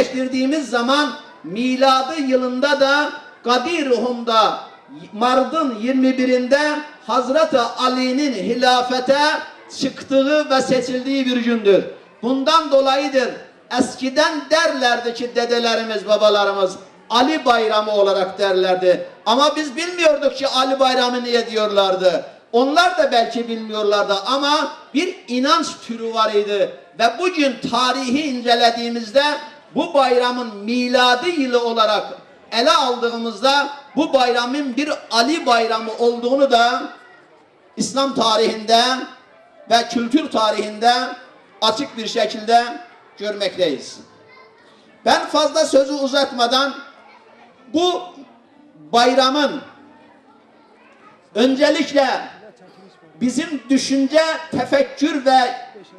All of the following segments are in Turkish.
gerçekleştirdiğimiz zaman miladı yılında da Kadir Ruhum'da Mardın 21'inde Hazreti Ali'nin hilafete çıktığı ve seçildiği bir gündür. Bundan dolayıdır eskiden derlerdi ki dedelerimiz, babalarımız Ali Bayramı olarak derlerdi. Ama biz bilmiyorduk ki Ali Bayramı niye diyorlardı. Onlar da belki bilmiyorlardı ama bir inanç türü var idi. Ve bugün tarihi incelediğimizde bu bayramın miladı yılı olarak ele aldığımızda bu bayramın bir Ali bayramı olduğunu da İslam tarihinde ve kültür tarihinde açık bir şekilde görmekteyiz. Ben fazla sözü uzatmadan bu bayramın öncelikle bizim düşünce, tefekkür ve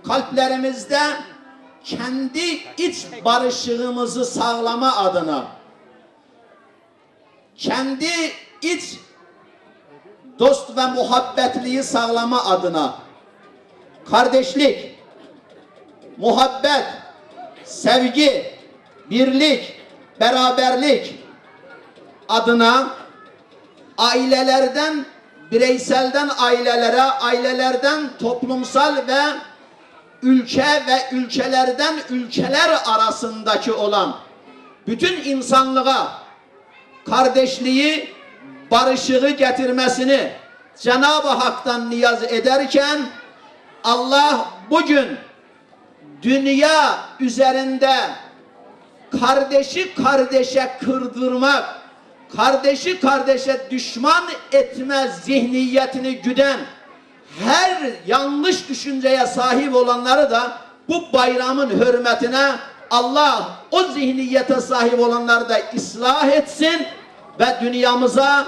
kalplerimizde kendi iç barışığımızı sağlama adına kendi iç dost ve muhabbetliği sağlama adına kardeşlik, muhabbet, sevgi, birlik, beraberlik adına ailelerden bireyselden ailelere, ailelerden toplumsal ve ülke ve ülkelerden ülkeler arasındaki olan bütün insanlığa kardeşliği, barışığı getirmesini Cenab-ı Hak'tan niyaz ederken Allah bugün dünya üzerinde kardeşi kardeşe kırdırmak, kardeşi kardeşe düşman etme zihniyetini güden her yanlış düşünceye sahip olanları da bu bayramın hürmetine Allah o zihniyete sahip olanları da ıslah etsin ve dünyamıza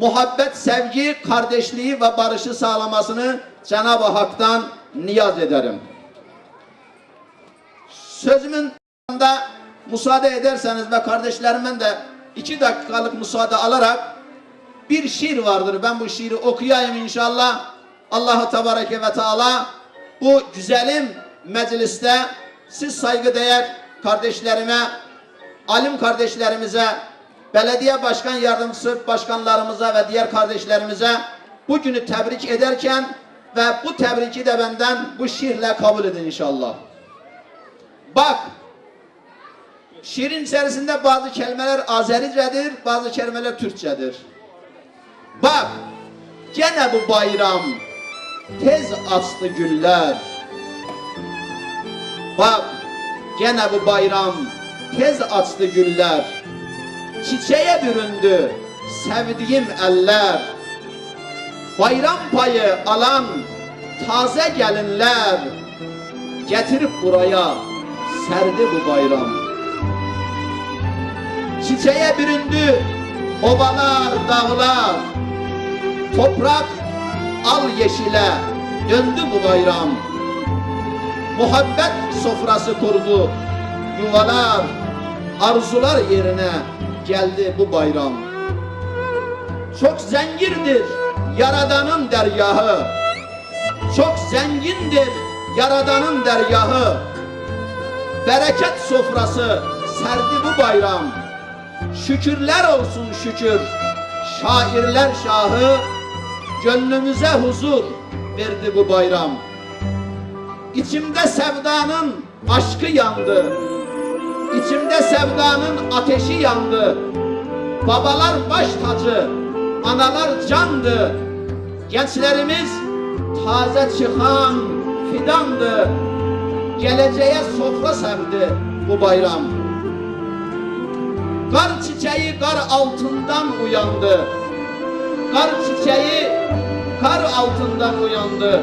muhabbet, sevgi, kardeşliği ve barışı sağlamasını Cenab-ı Hak'tan niyaz ederim. Sözümün da müsaade ederseniz ve kardeşlerimden de iki dakikalık müsaade alarak bir şiir vardır. Ben bu şiiri okuyayım inşallah. Allahu Tebareke ve Teala bu güzelim mecliste siz saygıdeğer kardeşlerime, alim kardeşlerimize, belediye başkan yardımcısı başkanlarımıza ve diğer kardeşlerimize bugünü tebrik ederken ve bu tebriki de benden bu şiirle kabul edin inşallah. Bak, şiirin içerisinde bazı kelimeler Azericedir, bazı kelimeler Türkçedir. Bak, gene bu bayram tez açtı güller. Bak, gene bu bayram tez açtı güller. Çiçeğe büründü sevdiğim eller. Bayram payı alan taze gelinler getirip buraya serdi bu bayram. Çiçeğe büründü ovalar, dağlar. Toprak al yeşile döndü bu bayram. Muhabbet sofrası kurdu yuvalar, arzular yerine geldi bu bayram. Çok zengindir Yaradan'ın dergahı. Çok zengindir Yaradan'ın dergahı. Bereket sofrası serdi bu bayram. Şükürler olsun şükür. Şairler şahı gönlümüze huzur verdi bu bayram. İçimde sevdanın aşkı yandı. İçimde sevdanın ateşi yandı. Babalar baş tacı, analar candı. Gençlerimiz taze çıkan fidandı. Geleceğe sofra serdi bu bayram. Kar çiçeği kar altından uyandı. Kar çiçeği kar altından uyandı.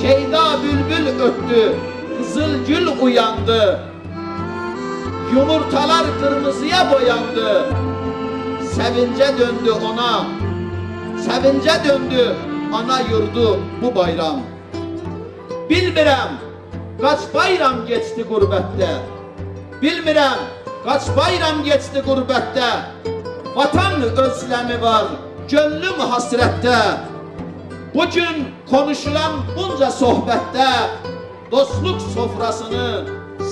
Şeyda bülbül öttü. Kızıl gül uyandı. Yumurtalar kırmızıya boyandı. Sevince döndü ona. Sevince döndü ana yurdu bu bayram. Bilmirem kaç bayram geçti gurbette. Bilmirem kaç bayram geçti gurbette. Vatan özlemi var gönlüm hasrette. Bugün konuşulan bunca sohbette dostluk sofrasını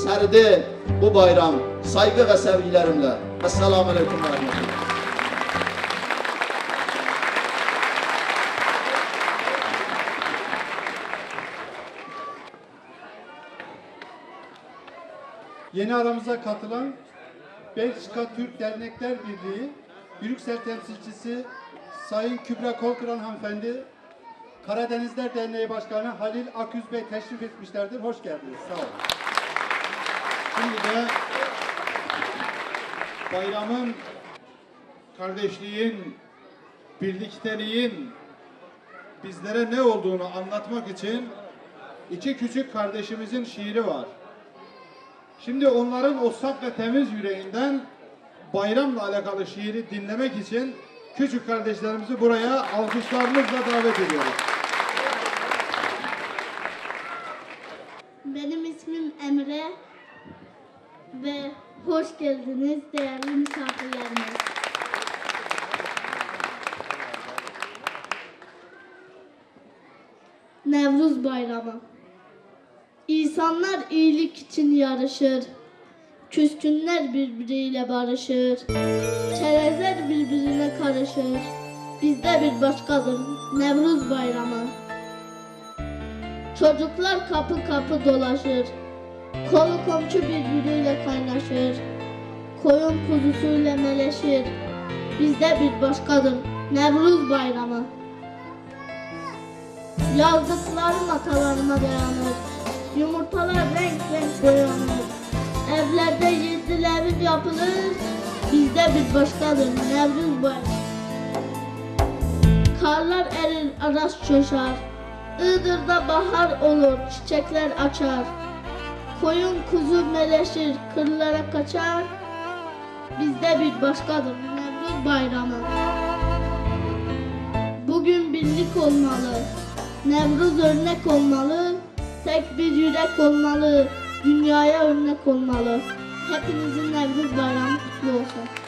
serdi bu bayram saygı ve sevgilerimle. Esselamu Aleyküm. Yeni aramıza katılan Belçika Türk Dernekler Birliği Brüksel temsilcisi Sayın Kübra Kolkıran hanımefendi Karadenizler Derneği Başkanı Halil Aküz Bey teşrif etmişlerdir. Hoş geldiniz. Sağ olun. Şimdi de bayramın, kardeşliğin, birlikteliğin bizlere ne olduğunu anlatmak için iki küçük kardeşimizin şiiri var. Şimdi onların o saf ve temiz yüreğinden bayramla alakalı şiiri dinlemek için küçük kardeşlerimizi buraya alkışlarımızla davet ediyoruz. Ve hoş geldiniz değerli misafirlerimiz. Nevruz Bayramı İnsanlar iyilik için yarışır. Küskünler birbiriyle barışır. Çerezler birbirine karışır. Bizde bir başkadır Nevruz Bayramı. Çocuklar kapı kapı dolaşır. Kolu komşu birbiriyle kaynaşır. Koyun kuzusuyla meleşir. Bizde bir başkadır Nevruz bayramı. Yazdıklarım atalarıma dayanır. Yumurtalar renk renk boyanır. Evlerde yedi levin yapılır. Bizde bir başkadır Nevruz bayramı. Karlar erir, aras coşar. Iğdır'da bahar olur, çiçekler açar. Koyun kuzu meleşir, kırlara kaçar. Bizde bir başkadır Nevruz bayramı. Bugün birlik olmalı. Nevruz örnek olmalı. Tek bir yürek olmalı. Dünyaya örnek olmalı. Hepinizin Nevruz bayramı kutlu olsun.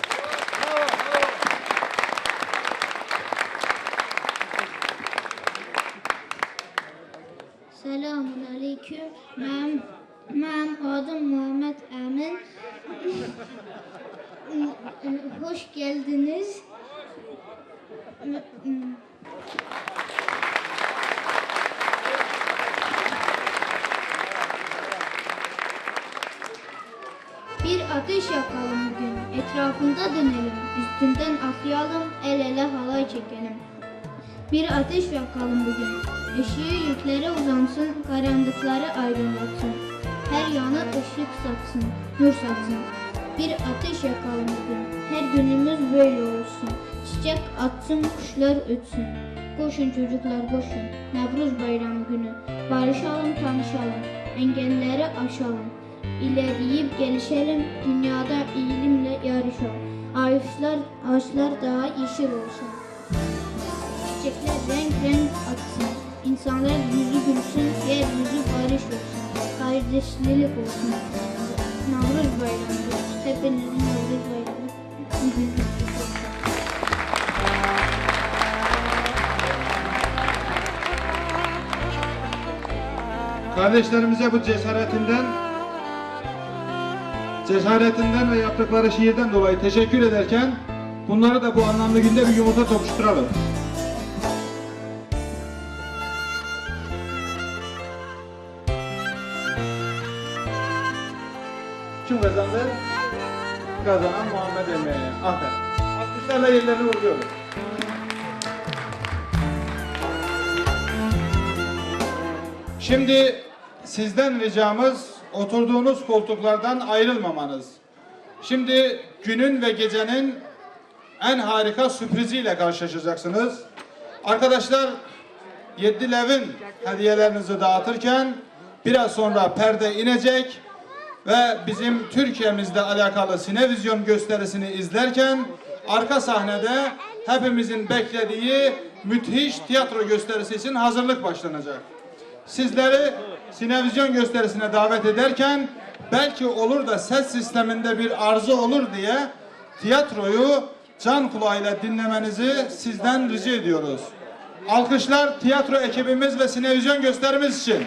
Geldiniz. Bir ateş yakalım bugün, etrafında dönelim, üstünden atlayalım, el ele halay çekelim. Bir ateş yakalım bugün. Işığı yüklere uzansın, karanlıkları aydınlatsın. Her yana ışık satsın, nur satsın. Bir ateş yakalım bugün. Her günümüz böyle olsun. Çiçek atsın, kuşlar ötsün. Koşun çocuklar koşun. Nevruz bayramı günü. Barışalım, tanışalım. Engelleri aşalım. İlerleyip gelişelim. Dünyada iyilimle yarışalım. Ağaçlar, ağaçlar daha yeşil olsun. Çiçekler renk renk atsın. İnsanlar yüzü gülsün, yeryüzü barış olsun. Kardeşlik olsun. Navruz bayramı. Hepinizin Navruz bayramı. Kardeşlerimize bu cesaretinden cesaretinden ve yaptıkları şiirden dolayı teşekkür ederken bunları da bu anlamlı günde bir yumurta tokuşturalım. Alkışlarla yerlerini vuruyoruz. Şimdi sizden ricamız oturduğunuz koltuklardan ayrılmamanız. Şimdi günün ve gecenin en harika sürpriziyle karşılaşacaksınız. Arkadaşlar Yedi Lev'in hediyelerinizi dağıtırken biraz sonra perde inecek ve bizim Türkiye'mizle alakalı sinevizyon gösterisini izlerken arka sahnede hepimizin beklediği müthiş tiyatro gösterisi için hazırlık başlanacak sizleri sinevizyon gösterisine davet ederken belki olur da ses sisteminde bir arıza olur diye tiyatroyu can kulağıyla dinlemenizi sizden rica ediyoruz. Alkışlar tiyatro ekibimiz ve sinevizyon gösterimiz için.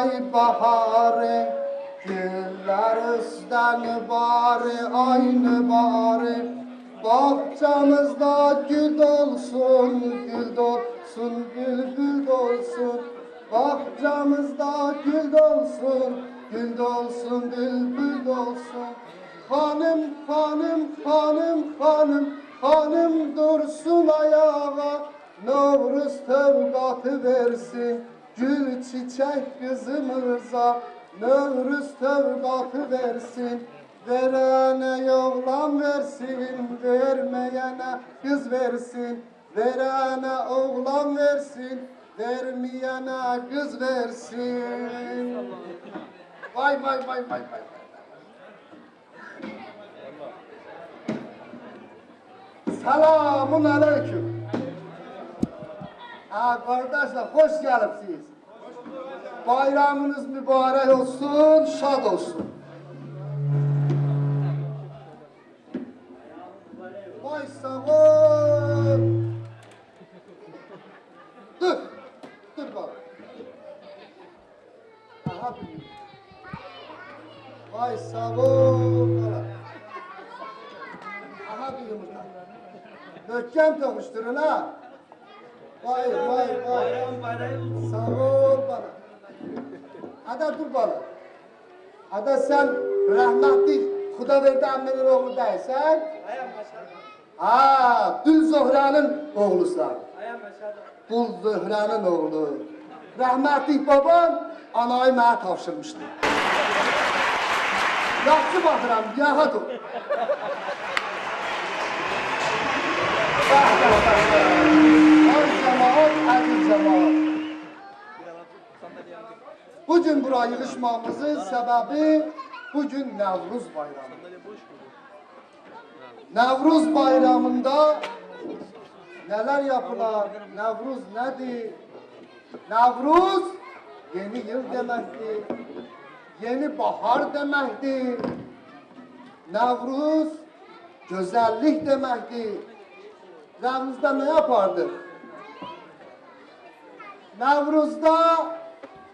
Ay baharı Güller üstten bari aynı bari Bahçemizde gül dolsun gül dolsun bülbül dolsun. Bahçemizde gül dolsun gül dolsun bülbül dolsun. Hanım hanım hanım hanım hanım dursun ayağa. Novruz tevgatı versin Gül çiçek kızımıza Novruz tevgatı versin. Verene oğlan versin Vermeyene kız versin. Verene oğlan versin Vermeyene kız versin. Vay vay vay vay vay. Selamun aleyküm. Ha kardeşler hoş geldiniz. Bayramınız mübarek olsun, şad olsun. Vay ol. Dur, dur bak. Aha büyük. Vay ol. Aha bir yumurta. Dökkem tokuşturun ha. Vay vay vay. Sağ ol bana. Bana. Ada sen rahmetli Kuda verdi ammenin oğlu değilsen. Ha, Dül Zohra'nın oğlusan. Dül Zohra'nın oğlu. Rahmetli baban anayı mənə tapşırmışdı. Yaxşı baxıram, yahat ol. Ay cemaat, aziz cemaat. Bugün buraya yığışmamızın sebebi bugün Nevruz bayramı. Nevruz bayramında neler yapılar? Nevruz nedir? Nevruz yeni yıl demektir. Yeni bahar demektir. Nevruz güzellik demektir. Nevruz'da ne yapardık? Nevruz'da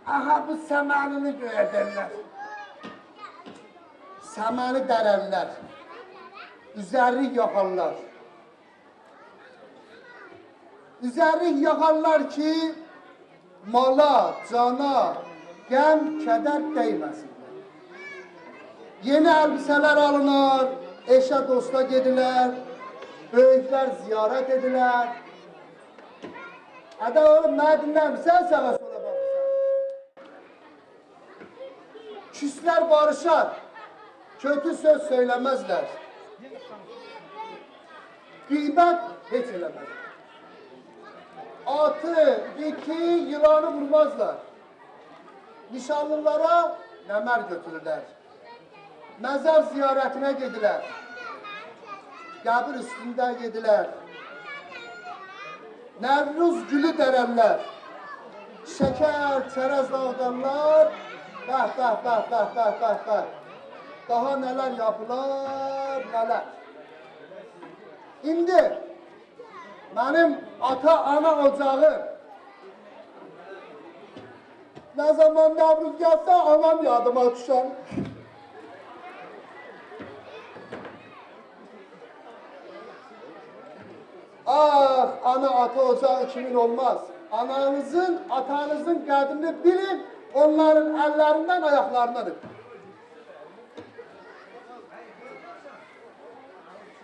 aha bu semenini göğederler. Semeni dererler. Üzerlik yakarlar. Üzerlik yakarlar ki mala, cana, gem, keder değmesin. Yeni elbiseler alınır, eşe dosta gediler, büyükler ziyaret ediler. Hadi oğlum ne dinlem sen sağa Küsler barışar, kötü söz söylemezler. Gıybet hiç elemez. Atı, iki yılanı vurmazlar. Nişanlılara nemer götürürler. Mezar ziyaretine gidiler. Qəbir üstündə yedilər. Nevruz gülü dərərlər. Şeker, çerez dağıdanlar. Bəh, bəh, bəh, bəh, bəh, bəh, bəh. Daha neler yapılar, neler. İndi benim ata-ana ocağım ne zaman Nevruz gelse anam yadıma düşer. Ah ana ata ocağı kimin olmaz. Ananızın, atanızın kadrini bilin, onların ellerinden ayaklarından öpün.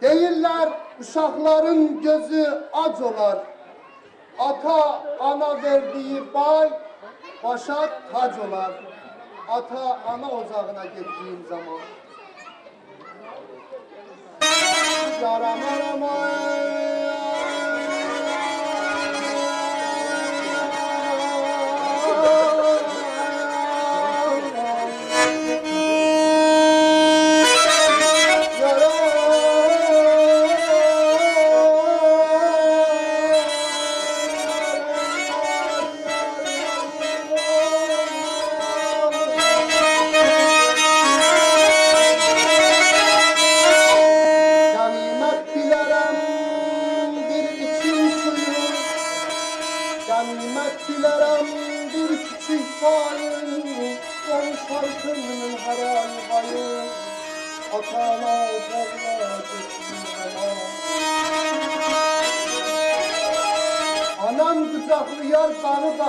Deyirlər uşaqların gözü ac olar. Ata ana verdiği bay başa tac olar. Ata ana ocağına gittiğim zaman. Yaram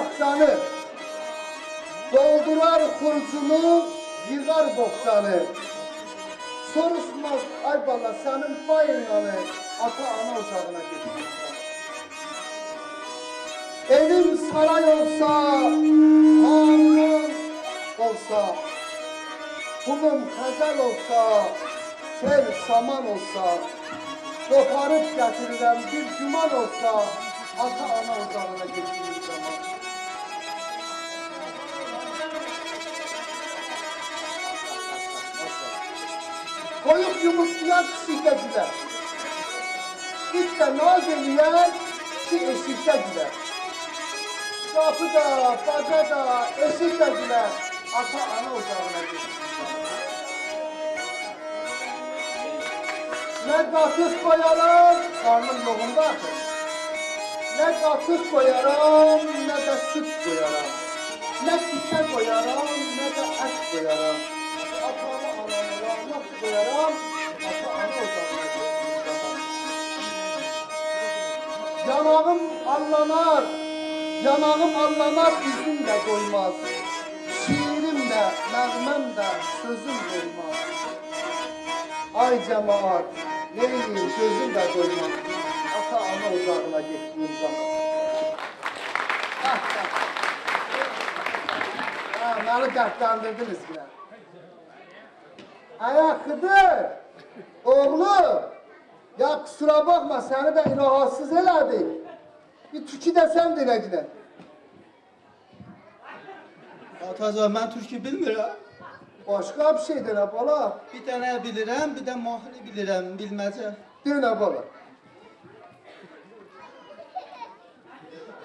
bahçanı Doldurar kurcunu, yığar bohçanı Soruşmaz ay bala senin payınlanı. Ata ana ocağına geçtim Evim saray olsa, hanım olsa, Kulum hazel olsa, sel saman olsa, Koparıp getirilen bir cuman olsa, Ata ana ocağına geçtiğim Soyuq yumurtlayan pişikdə gülər. İt də naz eləyər ki, eşikdə gülər. Qapı da, baca da, eşik də gülər. Ata ana ocağına gedir. Nə qatıq qoyaram, qarnım loğumda axır. Nə qatıq qoyaram, nə də süt qoyaram. Nə tikə qoyaram, nə də ət qoyaram. Koyarım. Yanağım allanar, yanağım allanar, izim de koymaz. Şiirim de, nəğməm de, sözüm koymaz. Ay cemaat, ne bileyim gözüm de doymaz. Ata ana ocağına gittiğim zaman. Ah, ah. Ha, beni dertlendirdiniz yine. Ayakıdır, oğlu. Ya kusura bakma seni de rahatsız elədik. Bir türkü desem dinecine. Atacan ben Türkü bilmirəm. Başka bir şey dene bala. Bir tane bilirəm, bir de mahnı bilirəm, bilməcə. Dene bala.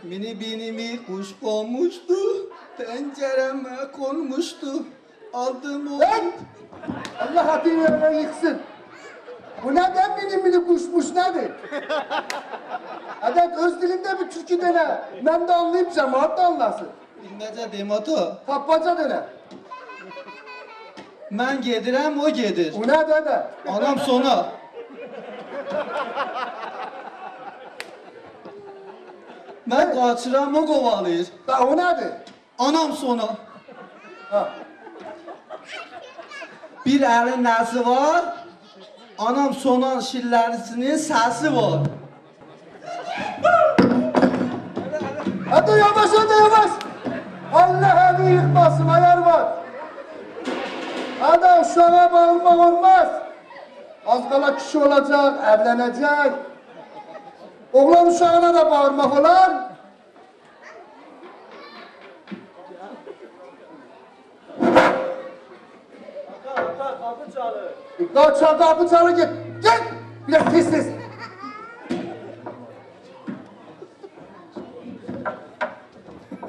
Mini binimi kuş konmuştu, pencereme konmuştu. Aldım o... Lan! Allah haddini yerine yıksın. Bu neden mini mini kuşmuş nedir? Adet öz dilinde bir türkü dene. Ben de anlayayım cemaat da anlasın. Bilməcə deyim ata. Tapmaca dene. Mən gedirəm, o gedir. Bu ne dede? Anam sona. Mən qaçıram, o qovalayır. Da o nedir? Anam sona. Ha. Bir əlin nəsi var? Anam sonan şillərisinin səsi var. Hadi yavaş hadi yavaş. Allah evi yıkmasın ayar var. Hadi uşağa bağırmak olmaz. Az kala kişi olacak, evlenecek. Oğlan uşağına da bağırmak olar. Kapı çalır. Kaç çal kapı çalı git. Git. Biraz tez tez.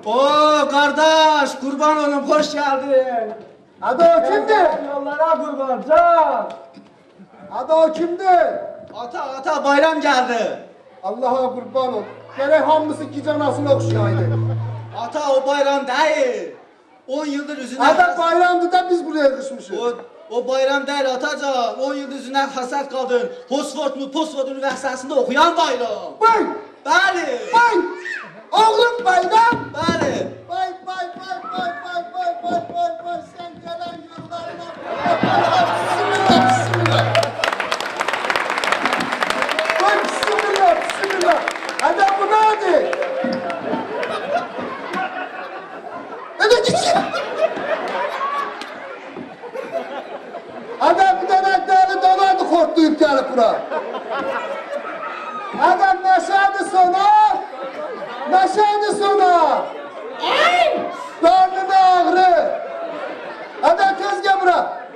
Oo kardeş, kurban olun, hoş geldin. Hadi o kimdi? Yollara kurban, can. Hadi o kimdi? Ata ata bayram geldi. Allah'a kurban ol. Gerek hamısı iki canasını okşaydı. Ata o bayram değil. 10 yıldır yüzüne... Hadi bayramdı da biz buraya kışmışız. O, o bayram değil Atacan. 10 yıl yüzüne hasat kaldın. Hosford mu Posford Üniversitesi'nde okuyan bayram. Vay! Bəli. Vay! Oğlum bayram! Bəli. Vay vay vay vay vay vay vay vay vay sen gelen yıllarına dükkanı kurar. Adam neşeli sonar, neşeli sonar. Ay! Karnın ağrı. Adam kız tezgah bırak.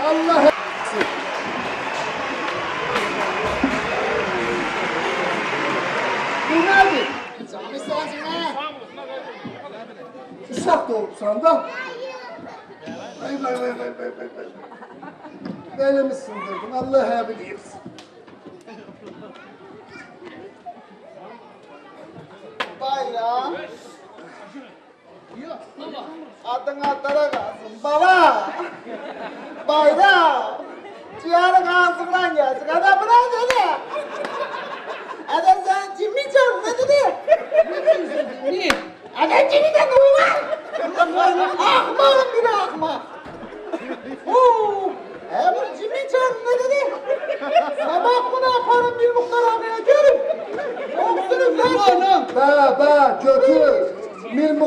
Allah Bu nedir? Cami sözüne. Uşaq doğursan da. Vay vay vay vay vay vay vay. Belimi sındırdın. Allah həbil yıksın. Bayram. Yok baba. Kalsın. Baba. Bayram. Ciğerin ağzından gelsin. Adam buna dedi. Adam sen çarpı ne dedi? Ne diyorsun cimri? Adam cimri de ulan. Ahmak bir ahmak. Huu. E bu cimri çarpı ne dedi? Sabah bunu yaparım bir muhtar abiye görüm. Oksunuz lan. Bə, bə, götür.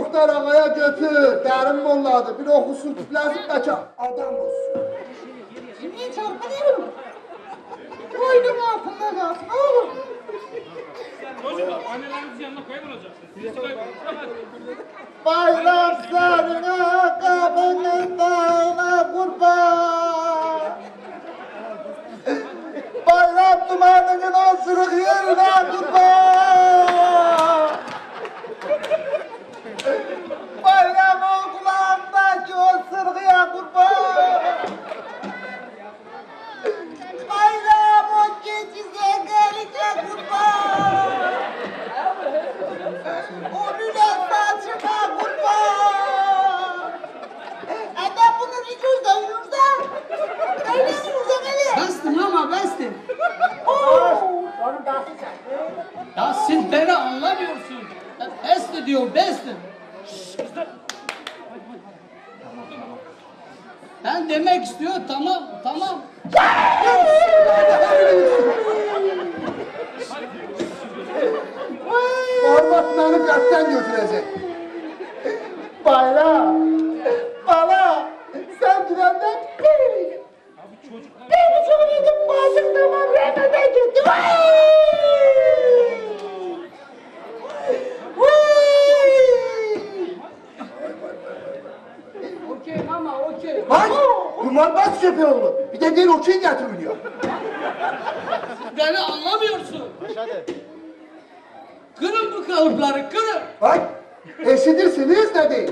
Mir Muxtar ağaya götür. Dərin molladı. Bir oxusun, tüpləsin, bəlkə adam olsun. Cimri çarpı diyorum. Boynum altında kalsın oğlum. Çocuklar annelerinizin yanına koyamayacaksınız. Bayram sarına kapının dağına kurban. Bayram dumanının o sırık yerine kurban. Bayram o kulağımdaki o sırgıya kurban. Bayram o geçize kumarbaz köpeğoğlu. Bir de değil okey getiriliyor. Beni anlamıyorsun. Kırın bu kalıpları kırın. Vay, eşidirsiniz de değil.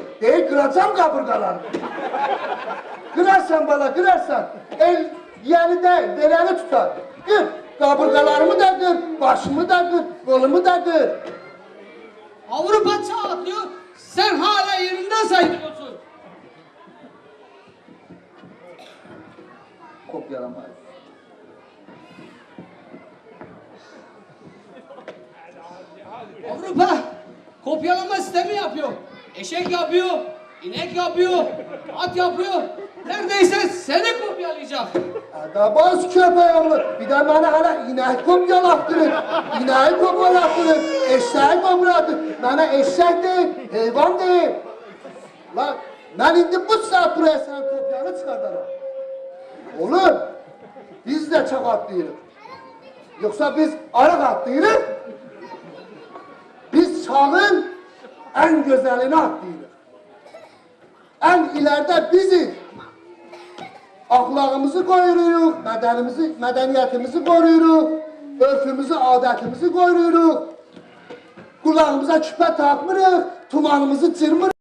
Kıracağım kaburgalarını. Kırarsan bana, kırarsan. El yani değil, beleni tutar. Kır, kaburgalarımı da kır, başımı da kır, kolumu da kır. Avrupa çağ atlıyor. Sen hala yerinde saydırıyorsun. Kopyalamayız. Avrupa kopyalama sistemi yapıyor. Eşek yapıyor, inek yapıyor, at yapıyor. Neredeyse seni kopyalayacak. Adabaz köpeğoğlu. Bir de bana hala inek kopyalattırır. İneği kopyalattırır. Eşeği kopyalattırır. Bana eşek değil, heyvan değil. Lan ben indi bu saat buraya sen kopyanı çıkartırım. Oğlum biz de çok atlıyırız. Yoksa biz arık atlıyırız. Biz çağın en güzelini atlıyırız. En ileride biziz. Ahlakımızı koruyoruz, medenimizi, medeniyetimizi koruyoruz, örfümüzü, adetimizi koruyoruz. Kulağımıza küpe takmırıq, tumanımızı çırmırıq.